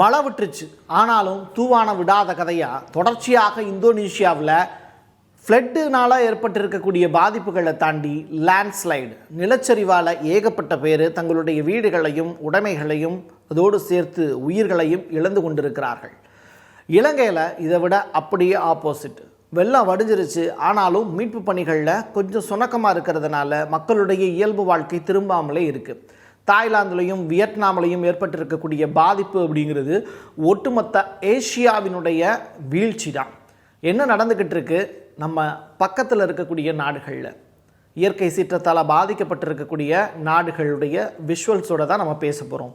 மழை விட்டுருச்சு. ஆனாலும் தூவான விடாத கதையாக தொடர்ச்சியாக இந்தோனேஷியாவில் ஃப்ளட்டுனால ஏற்பட்டிருக்கக்கூடிய பாதிப்புகளை தாண்டி லேண்ட்ஸ்லைடு. நிலச்சரிவால் ஏகப்பட்ட பேர் தங்களுடைய வீடுகளையும் உடைமைகளையும் அதோடு சேர்த்து உயிர்களையும் இழந்து கொண்டிருக்கிறார்கள். இலங்கையில் இதை விட அப்படியே ஆப்போசிட் வெள்ளம் வடிஞ்சிருச்சு. ஆனாலும் மீட்பு பணிகளில் கொஞ்சம் சுணக்கமாக இருக்கிறதுனால மக்களுடைய இயல்பு வாழ்க்கை திரும்பாமலே இருக்குது தாய்லாந்துலையும் வியட்நாமிலையும் ஏற்பட்டிருக்கக்கூடிய பாதிப்பு அப்படிங்கிறது ஒட்டுமொத்த ஏஷியாவினுடைய வீழ்ச்சி தான் என்ன நடந்துக்கிட்டு இருக்கு நம்ம பக்கத்தில் இருக்கக்கூடிய நாடுகளில். இயற்கை சீற்றத்தால் பாதிக்கப்பட்டிருக்கக்கூடிய நாடுகளுடைய விஷுவல்ஸோட தான் நம்ம பேச போகிறோம்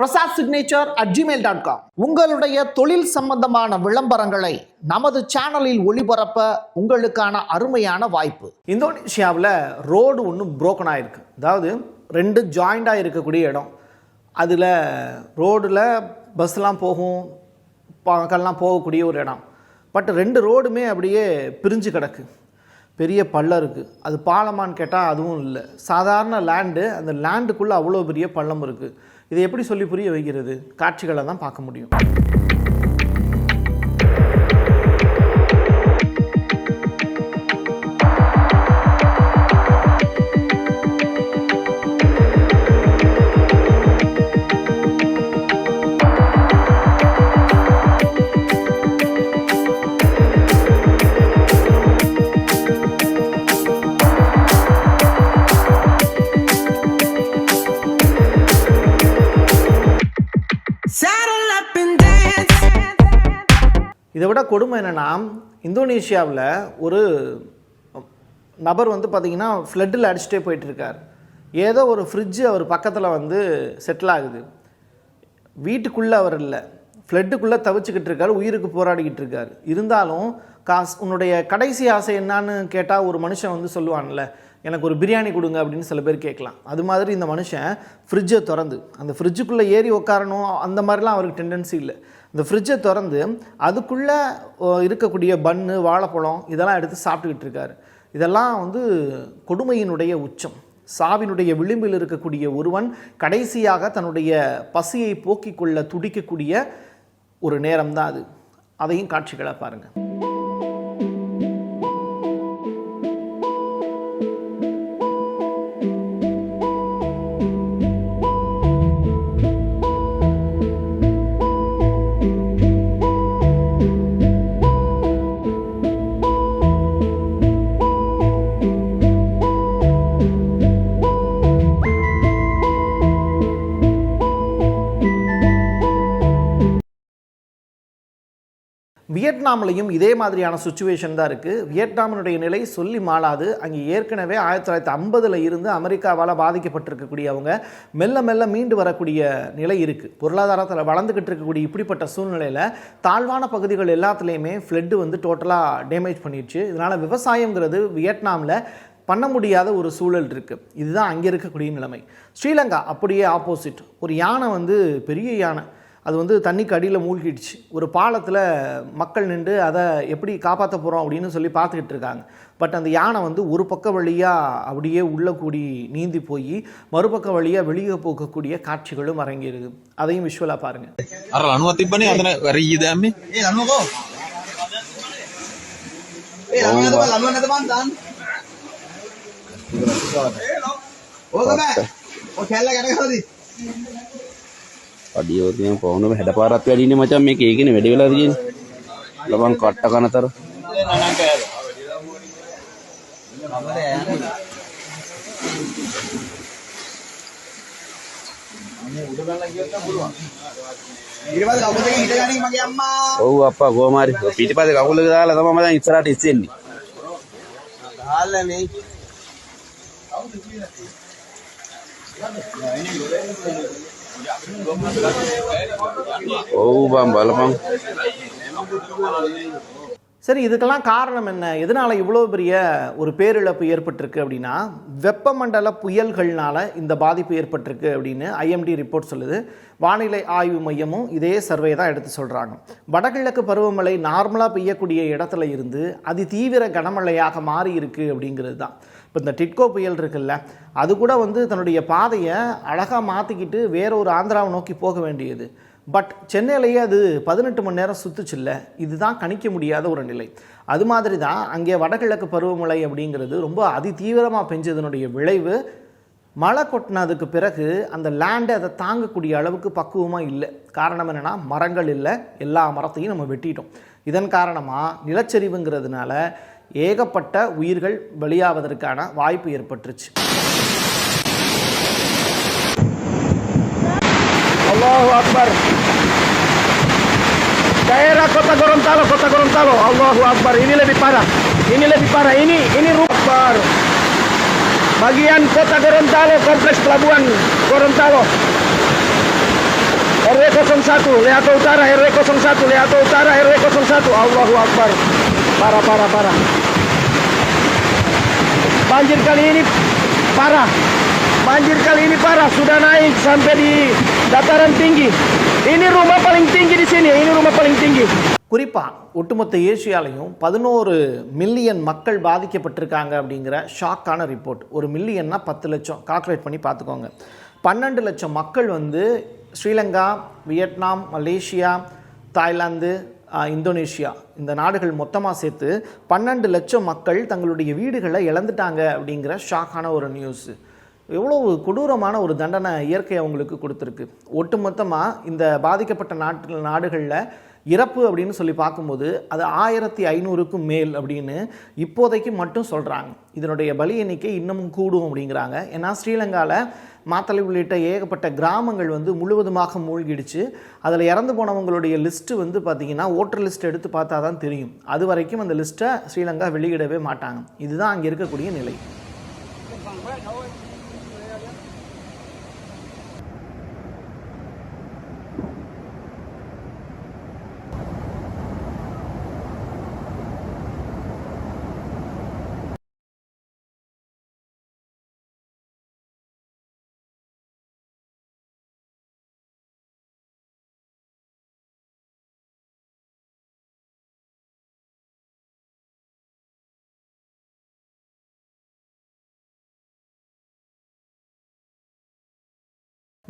Prasad signature at Gmail dot com உங்களுடைய தொழில் சம்பந்தமான விளம்பரங்களை நமது சேனலில் ஒளிபரப்ப உங்களுக்கான அருமையான வாய்ப்பு. இந்தோனேஷியாவில் ரோடு ஒன்று புரோக்கன் ஆகிருக்கு அதாவது ரெண்டு ஜாயிண்டாக இருக்கக்கூடிய இடம். அதில் ரோடில் பஸ்லாம் போகும் மக்கள்லாம் போகக்கூடிய ஒரு இடம். பட் ரெண்டு ரோடுமே அப்படியே பிரிஞ்சு கிடக்கு. பெரிய பள்ளம் இருக்குது அது பாலமான்னு கேட்டால் அதுவும் இல்லை. சாதாரண லேண்டு அந்த லேண்டுக்குள்ளே அவ்வளோ பெரிய பள்ளம் இருக்குது இதை எப்படி சொல்லி புரிய வைக்கிறது? காட்சிகளை தான் பார்க்க முடியும். விட கொடுமை என்னென்னா இந்தோனேஷியாவில் ஒரு நபர் வந்து பார்த்திங்கன்னா ஃப்ளட்டில் அடிச்சுட்டே போயிட்டுருக்கார். ஏதோ ஒரு ஃப்ரிட்ஜு அவர் பக்கத்தில் வந்து செட்டில் ஆகுது. வீட்டுக்குள்ளே அவர் இல்லை. ஃப்ளட்டுக்குள்ளே தவிச்சுக்கிட்டு இருக்காரு உயிருக்கு போராடிக்கிட்டு இருக்காரு. இருந்தாலும் காசு உன்னுடைய கடைசி ஆசை என்னான்னு கேட்டால் ஒரு மனுஷன் வந்து சொல்லுவான்ல எனக்கு ஒரு பிரியாணி கொடுங்க அப்படின்னு சில பேர் கேட்கலாம். அது மாதிரி இந்த மனுஷன் ஃப்ரிட்ஜை திறந்து அந்த ஃப்ரிட்ஜுக்குள்ளே ஏறி உட்காரணும் அந்த மாதிரிலாம் அவருக்கு டெண்டன்சி இல்லை. இந்த ஃப்ரிட்ஜை திறந்து அதுக்குள்ளே இருக்கக்கூடிய பன்னு வாழைப்பழம் இதெல்லாம் எடுத்து சாப்பிட்டுக்கிட்டு இருக்காரு. இதெல்லாம் வந்து கொடுமையினுடைய உச்சம். சாவினுடைய விளிம்பில் இருக்கக்கூடிய ஒருவன் கடைசியாக தன்னுடைய பசியை போக்கிக் கொள்ள துடிக்கக்கூடிய ஒரு நேரம் தான் அது. அதையும் காட்சிகளை பாருங்கள் வியட்நாம்லையும் இதே மாதிரியான சுச்சுவேஷன் தான் இருக்குது வியட்நாமினுடைய நிலை சொல்லி மாளாது. அங்கே ஏற்கனவே ஆயிரத்தி தொள்ளாயிரத்தி ஐம்பதில் இருந்து அமெரிக்காவால் பாதிக்கப்பட்டிருக்கக்கூடியவங்க மெல்ல மெல்ல மீண்டு வரக்கூடிய நிலை இருக்குது பொருளாதாரத்தில் வளர்ந்துக்கிட்டு இருக்கக்கூடிய இப்படிப்பட்ட சூழ்நிலையில் தாழ்வான பகுதிகள் எல்லாத்துலேயுமே ஃப்ளட்டு வந்து டோட்டலாக டேமேஜ் பண்ணிடுச்சு. இதனால் விவசாயங்கிறது வியட்நாமில் பண்ண முடியாத ஒரு சூழல் இருக்குது இதுதான் அங்கே இருக்கக்கூடிய நிலைமை. ஸ்ரீலங்கா அப்படியே ஆப்போசிட் ஒரு யானை வந்து பெரிய யானை. அது வந்து தண்ணிக்கு அடியில் மூழ்கிடுச்சு. ஒரு பாலத்தில் மக்கள் நின்று அதை எப்படி காப்பாற்ற போகிறோம் அப்படின்னு சொல்லி பார்த்துக்கிட்டு இருக்காங்க. பட் அந்த யானை வந்து ஒரு பக்கம் வழியாக அப்படியே உள்ள கூடி நீந்தி போய் மறுபக்கம் வழியாக வெளியே போகக்கூடிய காட்சிகளும் அரங்கிருக்கு அதையும் விஷுவலாக பாருங்கள் அனுமதி பண்ணி ஓ අඩියෝතියන් කොහොමද හැඩපාරක් වැඩින්නේ මචං මේක ඒකනේ වැඩි වෙලා තියෙන්නේ. ලබන් කට්ට කනතර. ඔව් අප්පා කොහමරි පිටිපස්සේ කකුලක දාලා තමයි මම දැන් ඉස්සරහට ඉස්සෙන්නේ. දාලා නේ. කවුද කියන්නේ? Oh bang, சரி இதுக்கெல்லாம் காரணம் என்ன? எதனால் இவ்வளோ பெரிய ஒரு பேரிழப்பு ஏற்பட்டிருக்கு அப்படின்னா வெப்பமண்டல புயல்கள்னால் இந்த பாதிப்பு ஏற்பட்டிருக்கு அப்படின்னு ஐஎம்டி ரிப்போர்ட் சொல்லுது. வானிலை ஆய்வு மையமும் இதே சர்வே தான் எடுத்து சொல்கிறாங்க வடகிழக்கு பருவமழை நார்மலாக பெய்யக்கூடிய இடத்துல இருந்து அதி தீவிர கனமழையாக மாறி இருக்குது அப்படிங்கிறது தான். இப்போ இந்த டிட்கோ புயல் இருக்குல்ல அது கூட வந்து தன்னுடைய பாதையை அழகாக மாற்றிக்கிட்டு வேற ஒரு ஆந்திராவை நோக்கி போக வேண்டியது. பட் சென்னையிலேயே அது பதினெட்டு மணி நேரம் சுத்துச்சுல்ல இதுதான் கணிக்க முடியாத ஒரு நிலை. அது மாதிரி தான் அங்கே வடகிழக்கு பருவமழை அப்படிங்கிறது ரொம்ப அதி தீவிரமாக பெஞ்சதனுடைய விளைவு. மழை கொட்டினதுக்கு பிறகு அந்த லேண்டை அதை தாங்கக்கூடிய அளவுக்கு பக்குவமாக இல்லை. காரணம் என்னென்னா மரங்கள் இல்லை. எல்லா மரத்தையும் நம்ம வெட்டிட்டோம். இதன் காரணமாக நிலச்சரிவுங்கிறதுனால ஏகப்பட்ட உயிர்கள் பலியாவதற்கான வாய்ப்பு ஏற்பட்டுருச்சு Allahu Akbar. Daerah Kota Gorontalo, Kota Gorontalo. Allahu Akbar. Ini lebih parah. Ini lebih parah. Ini ini Akbar. Bagian Kota Gorontalo, Kompleks Pelabuhan Gorontalo. RW 01, Leato Utara, RW 01, Leato Utara, RW 01. Allahu Akbar. Parah, parah, parah. Banjir kali ini parah. Banjir kali ini parah, sudah naik sampai di dataran tinggi. Ini rumah paling tinggi di sini, ini rumah paling tinggi. குறிப்பாக ஒட்டுமொத்த ஏசியாலையும் பதினோரு million மக்கள் பாதிக்கப்பட்டிருக்காங்க அப்படிங்கிற ஷாக்கான report ஒரு மில்லியன்னா பத்து லட்சம் calculate பண்ணி பார்த்துக்கோங்க பன்னெண்டு லட்சம் மக்கள் வந்து Sri Lanka Vietnam Malaysia Thailand Indonesia. இந்த நாடுகள் மொத்தமாக சேர்த்து பன்னெண்டு லட்சம் மக்கள் தங்களுடைய வீடுகளை இழந்துட்டாங்க அப்படிங்கிற ஷாக்கான ஒரு நியூஸு எவ்வளவு கொடூரமான ஒரு தண்டனை இயற்கை அவங்களுக்கு கொடுத்துருக்கு. ஒட்டுமொத்தமாக இந்த பாதிக்கப்பட்ட நாட்டு நாடுகளில் இறப்பு அப்படின்னு சொல்லி பார்க்கும்போது அது ஆயிரத்தி ஐநூறுக்கும் மேல் அப்படின்னு இப்போதைக்கு மட்டும் சொல்கிறாங்க இதனுடைய பலி எண்ணிக்கை இன்னமும் கூடும் அப்படிங்கிறாங்க. ஏன்னா ஸ்ரீலங்காவில் மாத்தளை உள்ளிட்ட ஏகப்பட்ட கிராமங்கள் வந்து முழுவதுமாக மூழ்கிடுச்சு. அதில் இறந்து போனவங்களுடைய லிஸ்ட்டு வந்து பார்த்திங்கன்னா ஓட்டர் லிஸ்ட் எடுத்து பார்த்தா தான் தெரியும். அது வரைக்கும் அந்த லிஸ்ட்டை ஸ்ரீலங்கா வெளியிடவே மாட்டாங்க. இதுதான் அங்கே இருக்கக்கூடிய நிலை.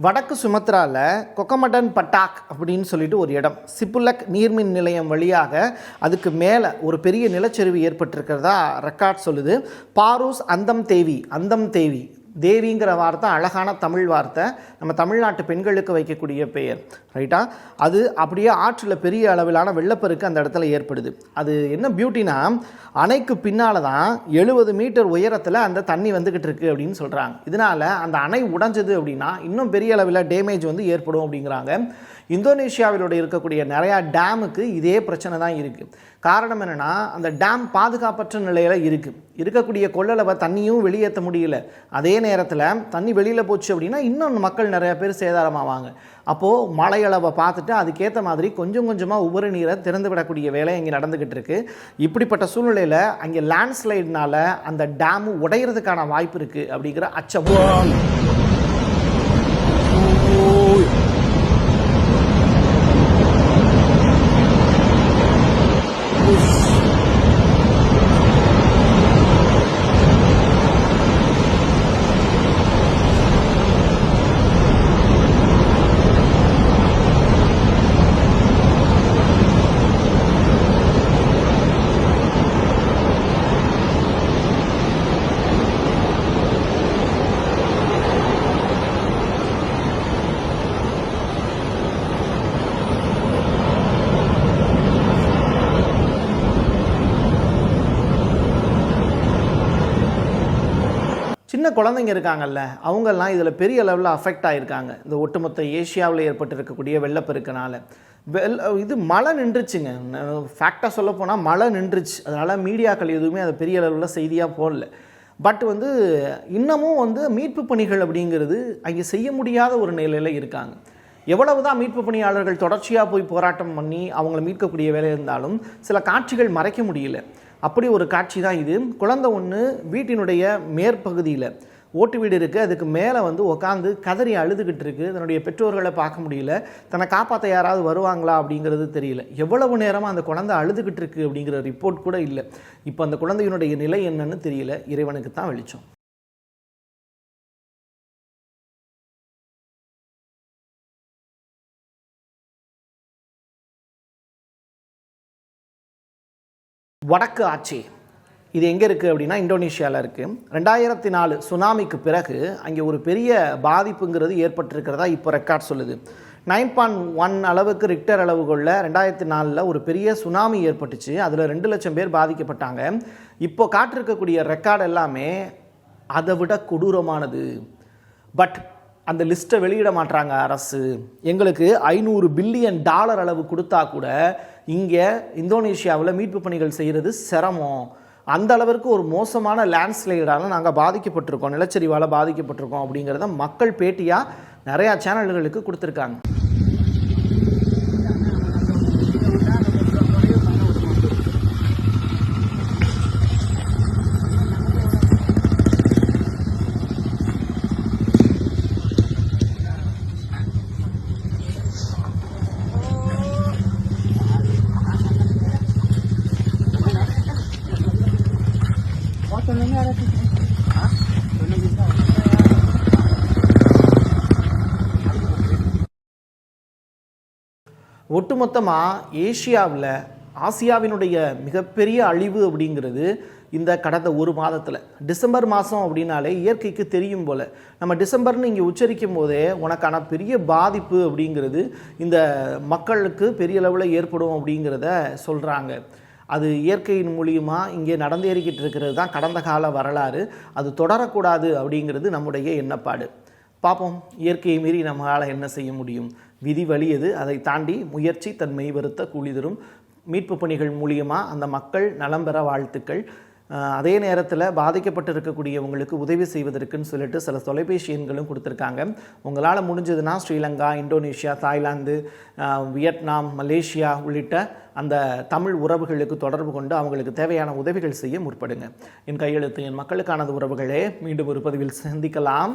வடக்கு சுமத்ராவில் கொக்கமடன் பட்டாக் அப்படின்னு சொல்லிட்டு ஒரு இடம். சிப்புலக் நீர்மின் நிலையம் வழியாக அதுக்கு மேலே ஒரு பெரிய நிலச்சரிவு ஏற்பட்டிருக்கிறதா ரெக்கார்ட் சொல்லுது. பாரூஸ் அந்தம் தேவி அந்தம் தேவி தேவிங்கிற வார்த்தை அழகான தமிழ் வார்த்தை. நம்ம தமிழ்நாட்டு பெண்களுக்கு வைக்கக்கூடிய பெயர். ரைட்டா அது அப்படியே ஆற்றில் பெரிய அளவிலான வெள்ளப்பெருக்கு அந்த இடத்துல ஏற்படுது. அது என்ன பியூட்டினா அணைக்கு பின்னால் தான் எழுபது மீட்டர் உயரத்தில் அந்த தண்ணி வந்துக்கிட்டு இருக்கு அப்படின்னு சொல்கிறாங்க இதனால் அந்த அணை உடைஞ்சது அப்படின்னா இன்னும் பெரிய அளவில் டேமேஜ் வந்து ஏற்படும் அப்படிங்கிறாங்க. இந்தோனேஷியாவிலோட இருக்கக்கூடிய நிறையா டேமுக்கு இதே பிரச்சனை தான் இருக்குது காரணம் என்னென்னா அந்த டேம் பாதுகாப்பற்ற நிலையில் இருக்குது இருக்கக்கூடிய கொள்ளளவை தண்ணியும் வெளியேற்ற முடியல. அதே நேரத்தில் தண்ணி வெளியில் போச்சு அப்படின்னா இன்னும் மக்கள் நிறைய பேர் சேதாரமாவாங்க. அப்போது மழையளவை பார்த்துட்டு அதுக்கேற்ற மாதிரி கொஞ்சம் கொஞ்சமாக உபரி நீரை திறந்து விடக்கூடிய வேலை இங்கே நடந்துக்கிட்டு இருக்கு. இப்படிப்பட்ட சூழ்நிலையில் அங்கே லேண்ட்ஸ்லைட்னால் அந்த டேமு உடையிறதுக்கான வாய்ப்பு இருக்குது அப்படிங்கிற அச்சம். சின்ன குழந்தைங்க இருக்காங்கல்ல அவங்கெல்லாம் இதில் பெரிய அளவில் அஃபெக்ட் ஆகியிருக்காங்க இந்த ஒட்டுமொத்த ஏஷியாவில் ஏற்பட்டிருக்கக்கூடிய வெள்ளப்பெருக்கனால். வெல் இது மழை நின்றுச்சுங்க. ஃபேக்டாக சொல்ல போனால் மழை நின்றுச்சு. அதனால் மீடியாக்கள் எதுவுமே அதை பெரிய அளவில் செய்தியாக போடல. பட் வந்து இன்னமும் வந்து மீட்பு பணிகள் அப்படிங்கிறது அங்கே செய்ய முடியாத ஒரு நிலையில் இருக்காங்க. எவ்வளவு தான் மீட்பு பணியாளர்கள் தொடர்ச்சியாக போய் போராட்டம் பண்ணி அவங்கள மீட்கக்கூடிய வேலை இருந்தாலும் சில காட்சிகள் மறைக்க முடியல. அப்படி ஒரு காட்சி தான் இது. குழந்தை ஒன்று வீட்டினுடைய மேற்பகுதியில். ஓட்டு வீடு இருக்குது அதுக்கு மேலே வந்து உட்காந்து கதறி அழுதுகிட்டு இருக்குது தன்னுடைய பெற்றோர்களை பார்க்க முடியல. தன்னை காப்பாற்ற யாராவது வருவாங்களா அப்படிங்கிறது தெரியல. எவ்வளவு நேரமாக அந்த குழந்தை அழுதுகிட்டு இருக்கு அப்படிங்கிற ரிப்போர்ட் கூட இல்லை. இப்போ அந்த குழந்தையினுடைய நிலை என்னன்னு தெரியல. இறைவனுக்கு தான் வெளிச்சம். வடக்கு ஆட்சி. இது எங்கே இருக்குது அப்படின்னா இந்தோனேஷியாவில் இருக்குது ரெண்டாயிரத்தி நாலு சுனாமிக்கு பிறகு அங்கே ஒரு பெரிய பாதிப்புங்கிறது ஏற்பட்டிருக்கிறதா இப்போ ரெக்கார்ட் சொல்லுது. நைன் பாயிண்ட் ஒன் அளவுக்கு ரிக்டர் அளவுகளில் ரெண்டாயிரத்தி நாலில் ஒரு பெரிய சுனாமி ஏற்பட்டுச்சு. அதில் ரெண்டு லட்சம் பேர் பாதிக்கப்பட்டாங்க. இப்போ காட்டிருக்கக்கூடிய ரெக்கார்டு எல்லாமே அதை விட கொடூரமானது. பட் அந்த லிஸ்ட்டை வெளியிட மாட்டாங்க அரசு. எங்களுக்கு ஐநூறு பில்லியன் டாலர் அளவு கொடுத்தா கூட இங்கே இந்தோனேஷியாவில் மீட்பு பணிகள் செய்கிறது சிரமம். அந்த அளவிற்கு ஒரு மோசமான லேண்ட்ஸ்லைடால் நாங்கள் பாதிக்கப்பட்டிருக்கோம். நிலச்சரிவால் பாதிக்கப்பட்டிருக்கோம் அப்படிங்கிறத மக்கள் பேட்டியாக நிறையா சேனல்களுக்கு கொடுத்துருக்காங்க. ஒட்டுமொத்தமாக ஏஷியாவில் ஆசியாவினுடைய மிகப்பெரிய அழிவு அப்படிங்கிறது இந்த கடந்த ஒரு மாதத்தில். டிசம்பர் மாதம் அப்படின்னாலே இயற்கைக்கு தெரியும் போல். நம்ம டிசம்பர்னு இங்கே உச்சரிக்கும் போதே உனக்கான பெரிய பாதிப்பு அப்படிங்கிறது இந்த மக்களுக்கு பெரிய அளவில் ஏற்படும் அப்படிங்கிறத சொல்கிறாங்க அது இயற்கையின் மூலியமாக இங்கே நடந்தேறிக்கிட்டு இருக்கிறது தான் கடந்த கால வரலாறு. அது தொடரக்கூடாது அப்படிங்கிறது நம்முடைய எண்ணப்பாடு. பார்ப்போம். இயற்கையை மீறி நம்மளால் என்ன செய்ய முடியும்? விதி வலியது அதை தாண்டி முயற்சி தன் மெய்வருத்த கூலி தரும் மீட்பு பணிகள் மூலியமாக அந்த மக்கள் நலம் பெற வாழ்த்துக்கள். அதே நேரத்தில் பாதிக்கப்பட்டிருக்கக்கூடியவங்களுக்கு உதவி செய்வதற்குன்னு சொல்லிட்டு சில தொலைபேசி எண்களும் கொடுத்துருக்காங்க. உங்களால் முடிஞ்சதுன்னா Sri Lanka Indonesia Thailand Vietnam Malaysia உள்ளிட்ட அந்த தமிழ் உறவுகளுக்கு தொடர்பு கொண்டு அவங்களுக்கு தேவையான உதவிகள் செய்ய முற்படுங்க. என் கையெழுத்து என் மக்களுக்கானது உறவுகளே. மீண்டும் ஒரு பதிவில் சந்திக்கலாம்.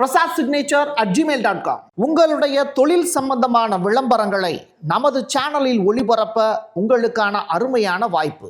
Prasad signature at Gmail dot com உங்களுடைய தொழில் சம்பந்தமான விளம்பரங்களை நமது சேனலில் ஒளிபரப்ப உங்களுக்கான அருமையான வாய்ப்பு.